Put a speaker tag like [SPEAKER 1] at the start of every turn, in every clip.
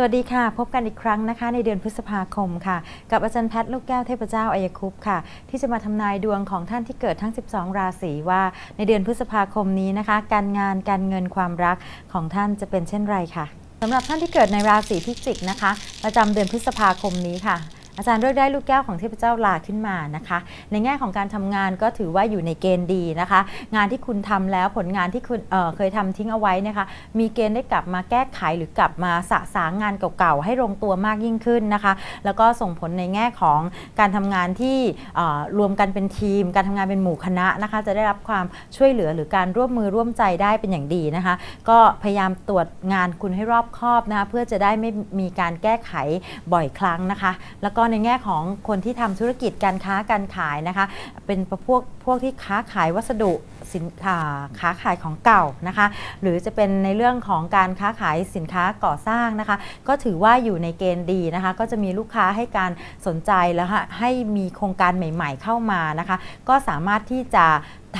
[SPEAKER 1] สวัสดีค่ะ พบกันอีกครั้งนะคะ ในเดือนพฤษภาคมค่ะ กับอาจารย์แพทย์ลูกแก้วเทพเจ้าอายคุปต์ค่ะ ที่จะมาทำนายดวงของท่านที่เกิดทั้ง 12 ราศีว่า ในเดือนพฤษภาคมนี้นะคะ การงานการเงินความรักของท่านจะเป็นเช่นไรค่ะสำหรับท่านที่เกิดในราศีพิจิกนะคะ ประจำเดือนพฤษภาคมนี้ค่ะ อาจารย์เลือกได้ลูกแก้วของเทพเจ้าลาขึ้นมานะคะ ในแง่ของการทำงานก็ถือว่าอยู่ในเกณฑ์ดีนะคะ งานที่คุณทำแล้วผลงานที่คุณเเคยทำทิ้งเอาไว้นะคะ มีเกณฑ์ได้กลับมาแก้ไขหรือกลับมาสะสางงานเก่าๆให้ลงตัวมากยิ่งขึ้นนะคะ แล้วก็ส่งผลในแง่ของการทำงานที่รวมกันเป็นทีม การทำงานเป็นหมู่คณะนะคะ จะได้รับความช่วยเหลือหรือการร่วมมือร่วมใจได้เป็นอย่างดีนะคะ ก็พยายามตรวจงานคุณให้รอบคอบนะคะเพื่อจะได้ไม่มีการแก้ไขบ่อยครั้งนะคะ แล้วก็ในแง่ของคนที่ทำธุรกิจการค้าการขายนะคะ เป็นพวกพวกที่ค้าขายวัสดุสินอ่าค้าขายของเก่านะคะ หรือจะเป็นในเรื่องของการค้าขายสินค้าก่อสร้างนะคะ ก็ถือว่าอยู่ในเกณฑ์ดีนะคะ ก็จะมีลูกค้าให้การสนใจแล้วค่ะให้มีโครงการใหม่ ๆ เข้ามานะคะ ก็สามารถที่จะ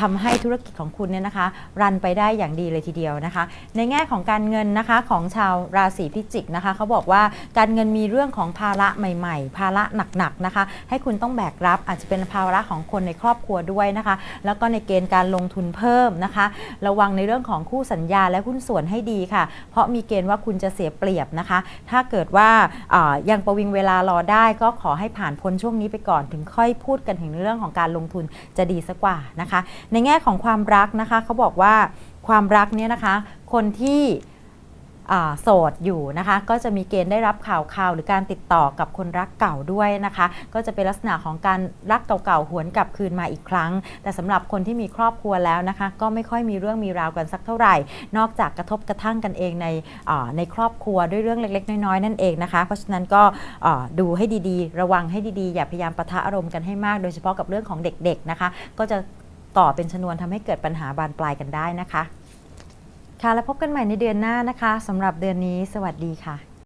[SPEAKER 1] ทำให้ธุรกิจของคุณเนี่ยนะคะ รันไปได้อย่างดีเลยทีเดียวนะคะ ในแง่ของการเงินนะคะของชาวราศีพิจิกนะคะเขาบอกว่าการเงินมีเรื่องของภาระใหม่ ๆ ภาระหนักๆนะคะ ให้คุณต้องแบกรับอาจจะเป็นภาระของคนในครอบครัวด้วยนะคะ แล้วก็ในเกณฑ์การลงทุนเพิ่มนะคะ ระวังในเรื่องของคู่สัญญาและหุ้นส่วนให้ดีค่ะ เพราะมีเกณฑ์ว่าคุณจะเสียเปรียบนะคะ ถ้าเกิดว่าอ่ายังประวิงเวลารอได้ ก็ขอให้ผ่านพ้นช่วงนี้ไปก่อนถึงค่อยพูดกันถึงเรื่องของการลงทุนจะดีสักกว่านะคะในแง่ของความรักนะคะเขาบอกว่าความรักเนี่ยนะคะคนที่โสดอยู่นะคะ ก็จะมีเกณฑ์ได้รับข่าวข่าวหรือการติดต่อกับคนรักเก่าด้วยนะคะ ก็จะเป็นลักษณะของการรักเก่าๆหวนกลับคืนมาอีกครั้ง แต่สำหรับคนที่มีครอบครัวแล้วนะคะ ก็ไม่ค่อยมีเรื่องมีราวกันสักเท่าไหร่ นอกจากกระทบกระทั่งกันเองในในครอบครัวด้วยเรื่องเล็กๆ น้อยๆนั่นเองนะคะ เพราะฉะนั้นก็ดูให้ดีๆ ระวังให้ดีๆ อย่าพยายามปะทะอารมณ์กันให้มาก โดยเฉพาะกับเรื่องของเด็กๆนะคะ ก็จะ ต่อเป็นชนวนทำให้เกิดปัญหาบานปลายกันได้นะคะ ค่ะแล้วพบกันใหม่ในเดือนหน้านะคะสำหรับเดือนนี้ สวัสดีค่ะ